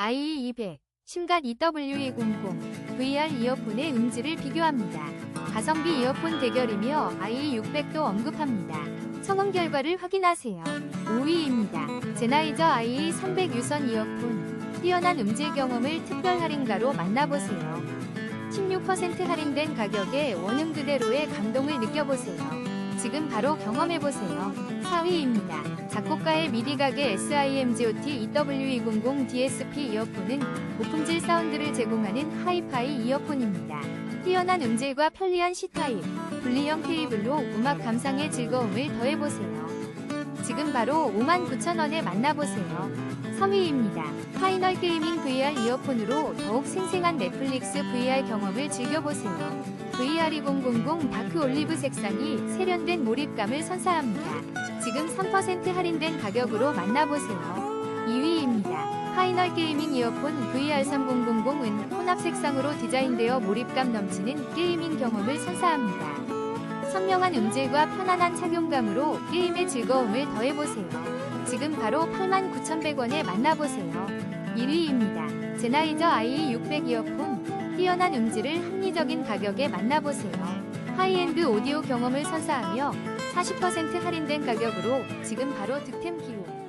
IE200, 심갓 EW200, VR 이어폰의 음질을 비교합니다. 가성비 이어폰 대결이며 IE600도 언급합니다. 성능 결과를 확인하세요. 5위입니다. 제나이저 IE300 유선 이어폰. 뛰어난 음질 경험을 특별 할인가로 만나보세요. 16% 할인된 가격에 원음 그대로의 감동을 느껴보세요. 지금 바로 경험해보세요. 4위입니다. 작곡가의 미디 가게 SIMGOT EW200 DSP 이어폰은 고품질 사운드를 제공하는 하이파이 이어폰입니다. 뛰어난 음질과 편리한 C타입, 분리형 케이블로 음악 감상의 즐거움을 더해보세요. 지금 바로 59,000원에 만나보세요. 3위입니다. 파이널 게이밍 VR 이어폰으로 더욱 생생한 넷플릭스 VR 경험을 즐겨보세요. VR2000 다크 올리브 색상이 세련된 몰입감을 선사합니다. 지금 3% 할인된 가격으로 만나보세요. 2위입니다. 파이널 게이밍 이어폰 VR3000은 혼합 색상으로 디자인되어 몰입감 넘치는 게이밍 경험을 선사합니다. 선명한 음질과 편안한 착용감으로 게임의 즐거움을 더해보세요. 지금 바로 89,100원에 만나보세요. 1위입니다. 제나이저 IE600 이어폰. 뛰어난 음질을 합리적인 가격에 만나보세요. 하이엔드 오디오 경험을 선사하며 40% 할인된 가격으로 지금 바로 득템 기호.